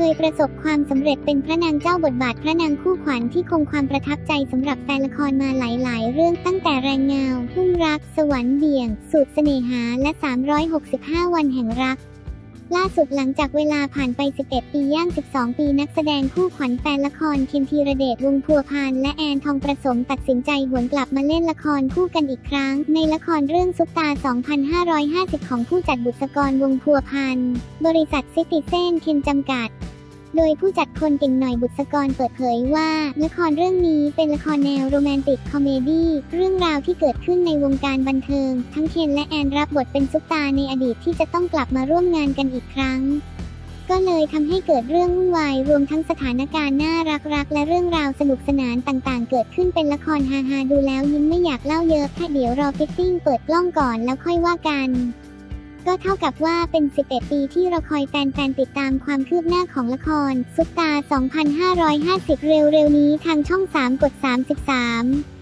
เคยประสบความสำเร็จเป็นพระนางเจ้าบทบาทพระนางคู่ขวัญที่คงความประทับใจสำหรับแฟนละครมาหลาย ๆ เรื่องตั้งแต่แรงเงาพุ่งรัก สวรรค์เบี่ยง สูตรเสน่หา และ 365 วันแห่งรักล่าสุดหลังจากเวลาผ่านไป 11 ปีย่าง 12 ปีนักแสดงคู่ขวัญแฟนละครคิมธีรเดชวงพัวพานและแอนทองประสมตัดสินใจหวนกลับมาเล่นละครคู่กันอีกครั้ง ในละครเรื่องซุปตา 2550 ของผู้จัดบุษกรวงพัวพันบริษัทซิติเซนเคนจำกัด โดยผู้จัดคนเก่งหน่อยบุษกรเปิดเผยว่า ละครเรื่องนี้เป็นละครแนวโรแมนติกคอมเมดี้เรื่องราวที่เกิดขึ้นในวงการบันเทิง ทั้งเคนและแอนรับบทเป็นซุปตาในอดีตที่จะต้องกลับมาร่วมงานกันอีกครั้ง ก็เลยทำให้เกิดเรื่องวุ่นวายรวมทั้งสถานการณ์น่ารักๆ และเรื่องราวสนุกสนานต่างๆ เกิดขึ้นเป็นละครฮาๆดูแล้วยิ้มไม่อยากเล่าเยอะแค่เดี๋ยวรอฟิตติ้งเปิดกล้องก่อนแล้วค่อยว่ากัน ก็เท่ากับว่าเป็น 11 ปีที่เราคอยแฟนๆติดตามความคืบหน้าของละคร ซุปตา 2550 เร็วๆนี้ทางช่อง 3 กด 33